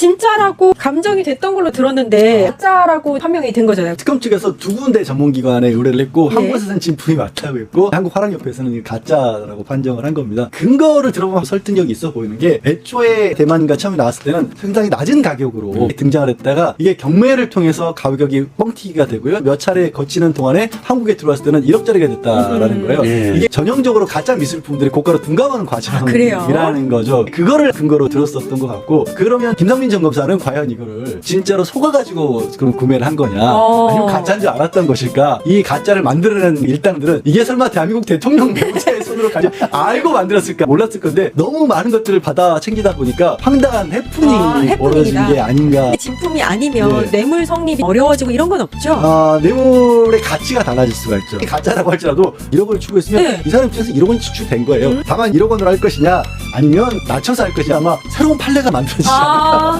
진짜라고 감정이 됐던 걸로 들었는데 가짜라고 판명이 된 거잖아요. 특검 측에서 두 군데 전문기관에 의뢰를 했고 네. 한 곳에서는 진품이 맞다고 했고 한국 화랑협회에서는 이게 가짜라고 판정을 한 겁니다. 근거를 들어보면 설득력이 있어 보이는 게 애초에 대만과 처음에 나왔을 때는 상당히 낮은 가격으로 등장을 했다가 이게 경매를 통해서 가격이 뻥튀기가 되고요. 몇 차례 거치는 동안에 한국에 들어왔을 때는 1억짜리가 됐다라는 음. 거예요. 예. 이게 전형적으로 가짜 미술품들이 고가로 둔감하는? 과정이라는 거죠. 그거를 근거로 들었었던 것 같고 그러면 김상민 전 검사는 과연 이거를 진짜로 속아가지고 그럼 구매를 한 거냐 어. 아니면 가짜인 줄 알았던 것일까 이 가짜를 만들어낸 일당들은 이게 설마 대한민국 대통령 명세의 손으로 가지 알고 만들었을까 몰랐을 건데 너무 많은 것들을 받아 챙기다 보니까 황당한 해프닝이 아, 해프닝이다. 벌어진 게 아닌가 근데 진품이 아니면 네. 뇌물 성립이 어려워지고 이런 건 없죠? 아, 뇌물의 가치가 달라질 수가 있죠. 가짜라고 할지라도 1억 원을 추구했으면 네. 이 사람 입장에서 1억 원이 지출된 거예요. 음. 다만 1억 원으로 할 것이냐 아니면 낮춰서 할 것이냐 아마 새로운 판례가 만들어지지 않을까. 아,